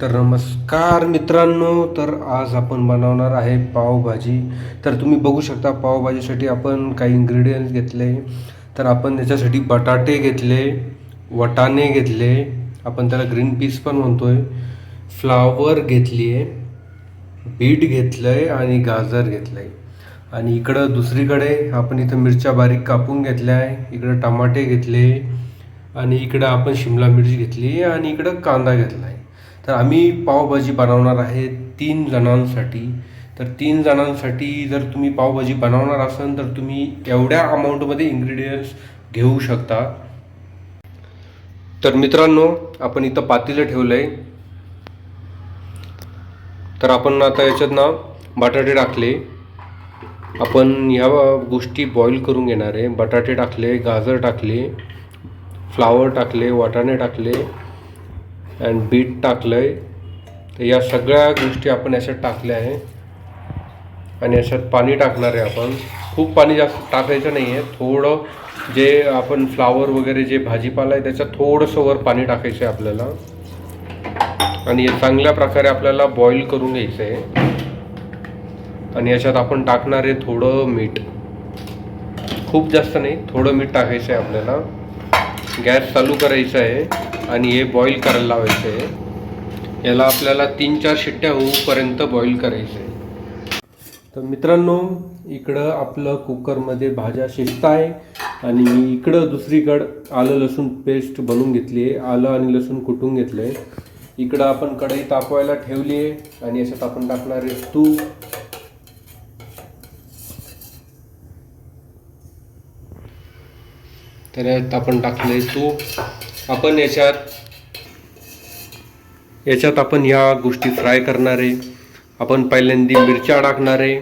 तर नमस्कार मित्रांनो तर आज आपण बनवणार आहे पावभाजी. तर तुम्ही बघू शकता पावभाजीसाठी आपण काही इन्ग्रेडियंट्स घेतले. तर आपण त्याच्यासाठी बटाटे घेतले वटाणे घेतले. आपण त्याला ग्रीन पीस पण म्हणतो आहे फ्लावर घेतली आहे बीट घेतलं आहे आणि गाजर घेतलं आहे आणि इकडं दुसरीकडे आपण इथं मिरच्या बारीक कापून घेतल्या आहे इकडं टमाटे घेतले आणि इकडं आपण शिमला मिरची घेतली आणि इकडं कांदा घेतला आहे तर आम्ही पावभाजी बनवणार आहे तीन जणांसाठी. तर तीन जणांसाठी जर तुम्ही पावभाजी बनवणार असाल तर तुम्ही एवढ्या अमाऊंटमध्ये इन्ग्रेडियंट्स घेऊ शकता. तर मित्रांनो आपण इथं पातेलं ठेवलं आहे तर आपण आता याच्यात ना बटाटे टाकले. आपण ह्या गोष्टी बॉईल करून घेणार आहे. बटाटे टाकले गाजर टाकले फ्लावर टाकले वाटाणे टाकले. अँड बीट टाकलं आहे तर या सगळ्या गोष्टी आपण याच्यात टाकल्या आहे. आणि याच्यात पाणी टाकणार आहे आपण. खूप पाणी जास्त टाकायचं नाही आहे थोडं जे आपण फ्लावर वगैरे जे भाजीपाला आहे त्याच्यात थोडंसं वर पाणी टाकायचं आहे आपल्याला. आणि हे चांगल्या प्रकारे आपल्याला बॉईल करून घ्यायचं आहे आणि याच्यात आपण टाकणार आहे थोडं मीठ. खूप जास्त नाही थोडं मीठ टाकायचं आहे आपल्याला. गॅस चालू करायचा आहे. आणि हे बॉईल करायला लावायचं आहे. याला आपल्याला तीन चार शिट्ट्या होऊपर्यंत बॉईल करायचं आहे. तर मित्रांनो इकडं आपलं कुकरमध्ये भाज्या शिजत आहे आणि मी इकडं दुसरीकडं आलं लसूण पेस्ट बनवून घेतली आहे. आलं आणि लसूण कुटून घेतलं आहे इकडं आपण कढई तापवायला ठेवली आहे आणि याच्यात आपण टाकणार आहे तूप. तर यात आपण आहे तूप. आपण याच्यात याच्यात आपण ह्या गोष्टी फ्राय करणार आहे आपण पहिल्यांदा मिरच्या टाकणार आहे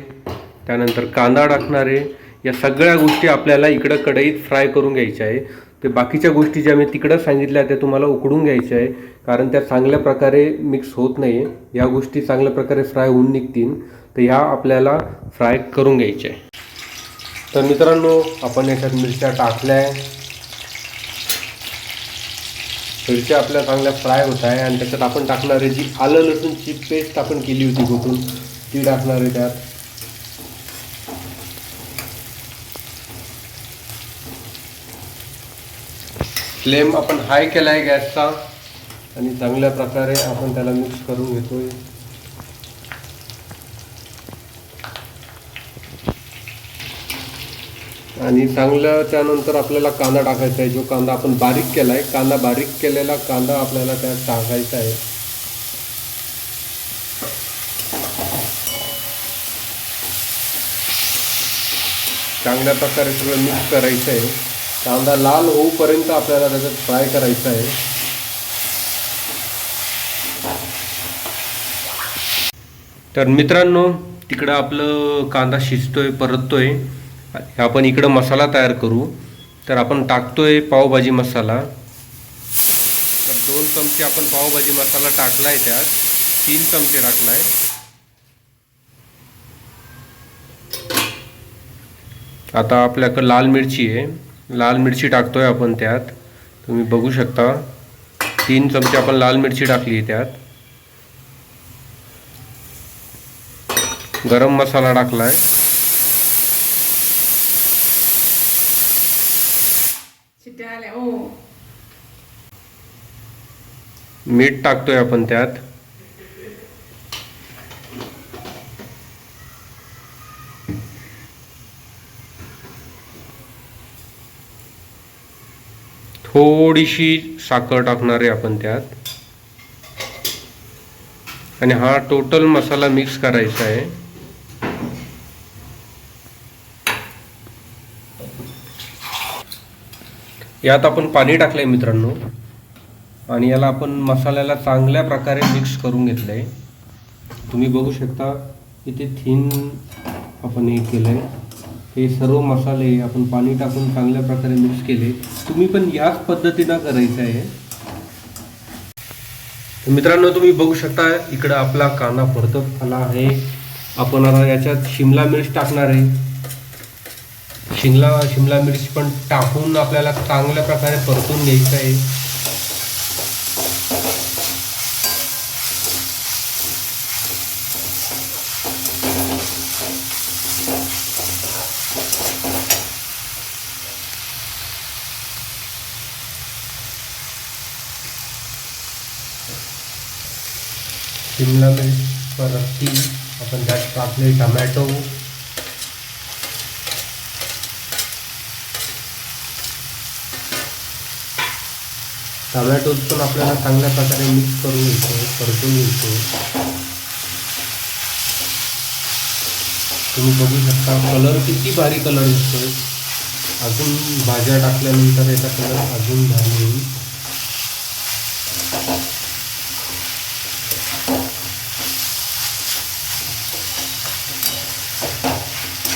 त्यानंतर कांदा टाकणार आहे या सगळ्या गोष्टी आपल्याला इकडं कढईत फ्राय करून घ्यायच्या आहे. ते बाकीच्या गोष्टी ज्या मी तिकडं सांगितल्या त्या तुम्हाला उकडून घ्यायच्या आहे. कारण त्या चांगल्या प्रकारे मिक्स होत नाही या गोष्टी चांगल्या प्रकारे फ्राय होऊन निघतील. तर ह्या आपल्याला फ्राय करून घ्यायच्या आहे. तर मित्रांनो आपण याच्यात मिरच्या टाकल्या आहे. मिरच्या आपल्या चांगल्या फ्राय होत आहे आणि त्याच्यात आपण टाकणार आहे जी आलं लसूणची पेस्ट आपण केली होती कुठून ती टाकणार आहे त्यात. फ्लेम आपण हाय केला आहे गॅसचा आणि चांगल्या प्रकारे आपण त्याला मिक्स करून घेतोय. आणि चांगलं त्यानंतर आपल्याला कांदा टाकायचा आहे. जो कांदा आपण बारीक केला आहे कांदा बारीक केलेला कांदा आपल्याला त्यात टाकायचा आहे. चांगल्या प्रकारे सगळं मिक्स करायचं आहे. कांदा लाल होऊपर्यंत आपल्याला त्याच्यात फ्राय करायचा आहे. तर मित्रांनो तिकडं आपलं कांदा शिजतोय परततोय. आपण इकडं मसाला तयार करू. तर आपण टाकतोय पावभाजी मसाला. तर दोन चमचे आपण पावभाजी मसाला टाकलाय त्यात. तीन चमचे टाकलाय. आता आपल्याकडं लाल मिरची आहे. लाल मिरची टाकतोय आपण त्यात. तुम्ही बघू शकता. तीन चमचे आपण लाल मिरची टाकली आहे त्यात. गरम मसाला टाकलाय. मीठ टाकतोय आपण त्यात. थोडीशी साखर टाकणार आहे आपण त्यात. आणि हा टोटल मसाला मिक्स करायचा आहे. यात आपण पाणी टाकलंय मित्रांनो. आणि याला आपण मसाल्याला चांगल्या प्रकारे मिक्स करून घेतलं आहे तुम्ही बघू शकता इथे थिन आपण हे केलं आहे हे सर्व मसाले आपण पाणी टाकून चांगल्या प्रकारे मिक्स केले. तुम्ही पण याच पद्धतीनं करायचं आहे. तर मित्रांनो तुम्ही बघू शकता इकडं आपला काना परतत आला आहे. आपण आता याच्यात शिमला मिर्च टाकणार आहे. शिमला शिमला मिर्च पण टाकून आपल्याला चांगल्या प्रकारे परतून घ्यायचं आहे. शिमला मिरच परत आपण त्यात टाकले टमॅटो। टमॅटो पण आपल्याला चांगल्या प्रकारे मिक्स करून घ्यायचं परतून घ्यायचं तुम्ही बघू शकता कलर किती भारी कलर दिसतोय। अजून भाज्या टाकल्यानंतर याचा कलर अजून भारी येईल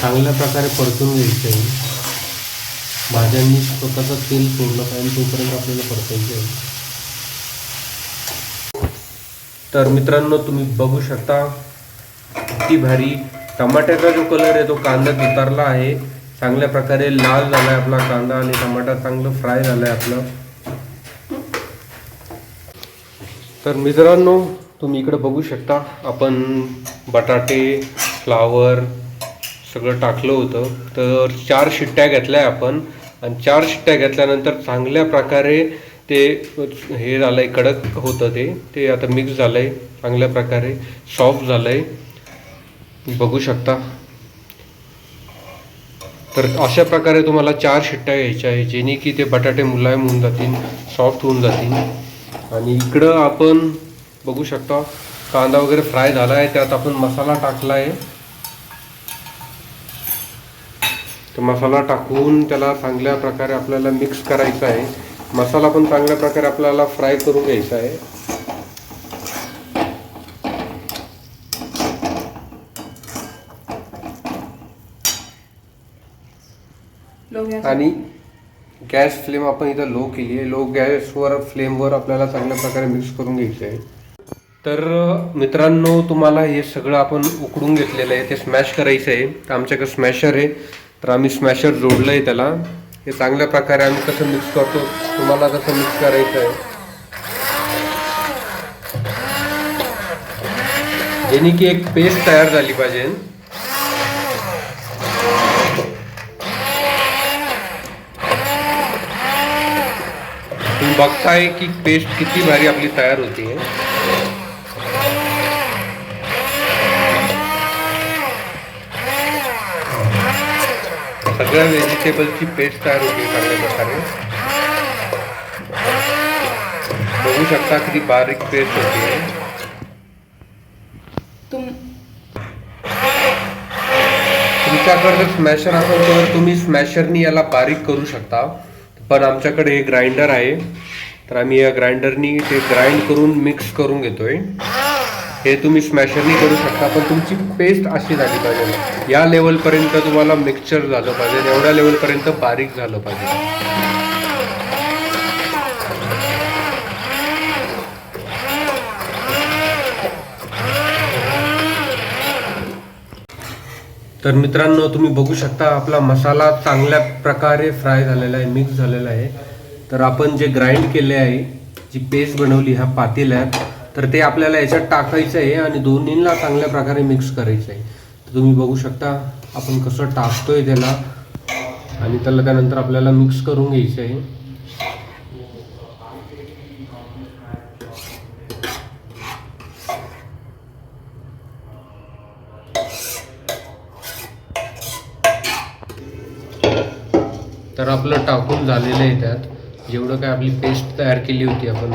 चांगल्या प्रकारे परतून घ्यायचं. आहे भाज्यांनी स्वतःचं तेल सोडलं पाहिजे तोपर्यंत आपल्याला परतायचं आहे. तर मित्रांनो तुम्ही बघू शकता किती भारी. टमाट्याचा जो कलर आहे तो कांद्यात उतारला आहे. चांगल्या प्रकारे लाल झाला आहे आपला कांदा आणि टमाटा चांगलं फ्राय झालं आहे आपलं. तर मित्रांनो तुम्ही इकडे बघू शकता आपण बटाटे फ्लावर सगळं टाकलं होतं. तर चार शिट्ट्या घेतल्या आपण. आणि चार शिट्ट्या घेतल्यानंतर चांगल्या प्रकारे ते हे झालं आहे कडक होतं ते. ते आता मिक्स झालं आहे चांगल्या प्रकारे सॉफ्ट झालं आहे बघू शकता. तर अशा प्रकारे तुम्हाला चार शिट्ट्या घ्यायच्या आहे जेणे की ते बटाटे मुलायम होऊन जातील सॉफ्ट होऊन जातील. आणि इकडं आपण बघू शकता कांदा वगैरे फ्राय झाला आहे त्यात आपण मसाला टाकला आहे तर मसाला टाकून त्याला चांगल्या प्रकारे आपल्याला मिक्स करायचा आहे. मसाला पण चांगल्या प्रकारे आपल्याला फ्राय करून घ्यायचा आहे. आणि गॅस फ्लेम आपण इथं लो केली आहे. लो गॅसवर फ्लेमवर आपल्याला चांगल्या प्रकारे मिक्स करून घ्यायचं आहे. तर मित्रांनो तुम्हाला हे सगळं आपण उकडून घेतलेलं आहे. ते स्मॅश करायचं आहे. तर आमच्याकडे स्मॅशर आहे. तर आम्ही स्मॅशर जोडलं आहे त्याला. हे चांगल्या प्रकारे आम्ही कसं मिक्स करतो तुम्हाला कसं मिक्स करायचं आहे. जेणे की एक पेस्ट तयार झाली पाहिजे. तुम्ही बघताय की पेस्ट किती भारी आपली तयार होती सगळ्या व्हेजिटेबलची पेस्ट तयार होती चांगल्या प्रकारे. बघू शकता किती बारीक पेस्ट होती. तुम तुमच्याकडे जर स्मॅशर असेल तर तुम्ही स्मॅशरनी याला बारीक करू शकता. पण आमच्याकडे हे ग्राइंडर आहे. तर आम्ही या ग्राइंडरनी ते ग्राइंड करून मिक्स करून घेतोय. हे तुम्ही स्मॅशरनी करू शकता पण तुमची पेस्ट अशी झाली पाहिजे. या लेवलपर्यंत तुम्हाला मिक्सचर झालं पाहिजे एवढ्या लेवलपर्यंत बारीक झालं पाहिजे. तर मित्रांनो तुम्ही बघू शकता आपला मसाला चांगल्या प्रकारे फ्राय झालेला आहे मिक्स झालेला आहे. तर आपण जे ग्राइंड केले आहे जी पेस्ट बनवली ह्या पातेल्यात तर ते आपल्याला याच्यात टाकायचं आहे आणि दोन्हीला चांगल्या प्रकारे मिक्स करायचं आहे. तर तुम्ही बघू शकता आपण कसं टाकतोय त्याला. आणि त्याला त्यानंतर आपल्याला मिक्स करून घ्यायचं आहे. तर आपलं टाकून झालेलं आहे त्यात. जेवढं काय आपली पेस्ट तयार केली होती आपण.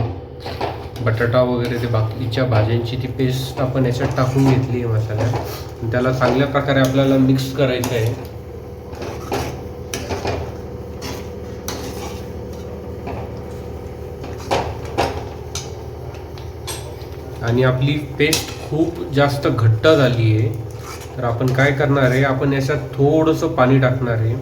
बटाटा वगैरे ते बाकीच्या भाज्यांची ती पेस्ट आपण याच्यात टाकून घेतली आहे मसाल्यात त्याला चांगल्या प्रकारे आपल्याला मिक्स करायचं आहे. आणि आपली पेस्ट खूप जास्त घट्ट झाली आहे. तर आपण काय करणार आहे? आपण याच्यात थोडंसं पाणी टाकणार आहे.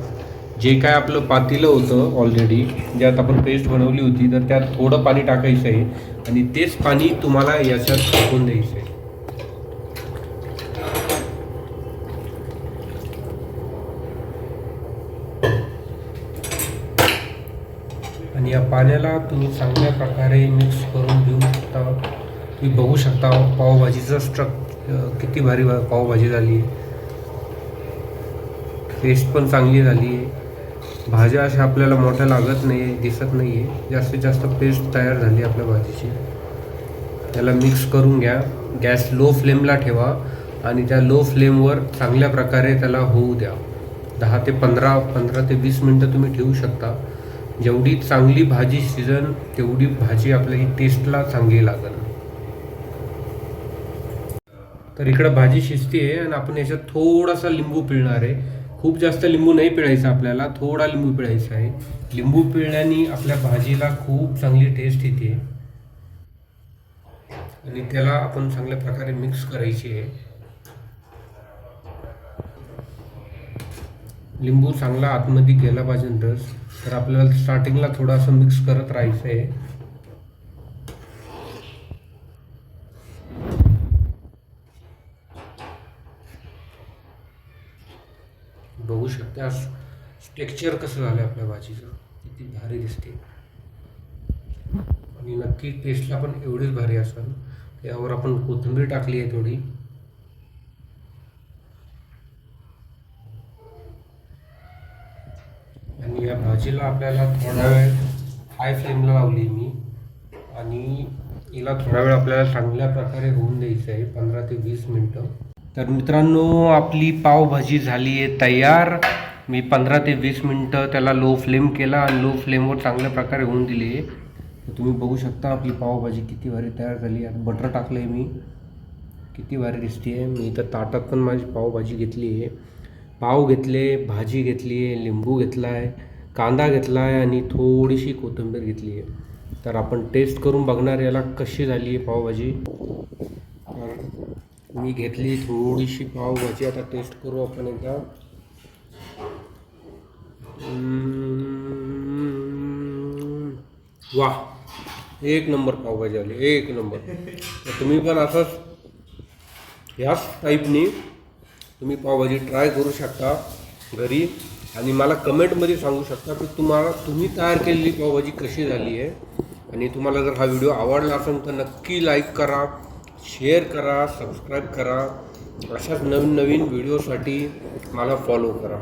जे काय आपलं पातेलं होतं ऑलरेडी ज्यात आपण पेस्ट बनवली होती तर त्यात थोडं पाणी टाकायचं आहे आणि तेच पाणी तुम्हाला याच्यात टाकून द्यायचं आहे आणि या पाण्याला तुम्ही चांगल्या प्रकारे मिक्स करून घेऊ शकता. तुम्ही बघू शकता पावभाजीचं स्ट्रक किती भारी पावभाजी झाली आहे. टेस्ट पण चांगली झाली आहे. भाज्या अशा आपल्याला मोठ्या लागत नाही दिसत नाही आहे जास्तीत जास्त पेस्ट तयार झाली आपल्या भाजीची. त्याला मिक्स करून घ्या. गॅस लो फ्लेमला ठेवा आणि त्या लो फ्लेमवर चांगल्या प्रकारे त्याला होऊ द्या. दहा ते पंधरा पंधरा ते वीस मिनटं तुम्ही ठेवू शकता. जेवढी चांगली भाजी शिजन तेवढी भाजी आपल्या ही टेस्टला चांगली लागेल. तर इकडं भाजी शिजते आहे आणि आपण याच्यात थोडासा लिंबू पिळणार आहे. खूप जास्त लिंबू नाही पिळायचा आपल्याला थोडा लिंबू पिळायचा आहे. लिंबू पिळल्याने आपल्या भाजीला खूप चांगली टेस्ट येते. आणि त्याला आपण चांगल्या प्रकारे मिक्स करायची आहे. लिंबू चांगला आतमध्ये गेला पाहिजे रस तर आपल्याला स्टार्टिंगला थोडासा मिक्स करत राहायचं आहे. बघू शकता. टेक्स्चर कसं झालं आपल्या भाजीचं? किती भारी दिसते. आणि नक्की टेस्टला पण एवढीच भारी असेल. त्यावर आपण कोथिंबीर टाकली आहे थोडी. आणि या भाजीला आपल्याला थोडा वेळ हाय फ्लेमला लावली मी. आणि हिला थोडा वेळ आपल्याला चांगल्या प्रकारे होऊन द्यायचं आहे. पंधरा ते वीस मिनटं. तर मित्रांनो आपली पावभाजी झाली आहे तयार. मी पंधरा ते वीस मिनटं त्याला लो फ्लेम केला आणि लो फ्लेमवर चांगल्या प्रकारे होऊन दिली. आहे तर तुम्ही बघू शकता आपली पावभाजी किती भारी तयार झाली आहे. बटर टाकलं आहे मी. किती भारी दिसते आहे मी इथं ताटात पण माझी पावभाजी घेतली आहे. पाव घेतले भाजी घेतली आहे लिंबू घेतला आहे कांदा घेतला आहे आणि थोडीशी कोथिंबीर घेतली आहे. तर आपण टेस्ट करून बघणार याला कशी झाली आहे पावभाजी. मी घेतली थोडीशी पावभाजी आता टेस्ट करू आपण एकदा. वा एक नंबर पावभाजी आली एक नंबर. तर तुम्ही पण असंच ह्याच टाईपनी तुम्ही पावभाजी ट्राय करू शकता घरी. आणि मला कमेंटमध्ये सांगू शकता की तुम्हाला तुम्ही तयार केलेली पावभाजी कशी झाली आहे. आणि तुम्हाला जर हा व्हिडिओ आवडला असेल तर नक्की लाईक करा. शेअर करा सबस्क्राईब करा. अशाच नवीन नवीन व्हिडिओसाठी मला फॉलो करा.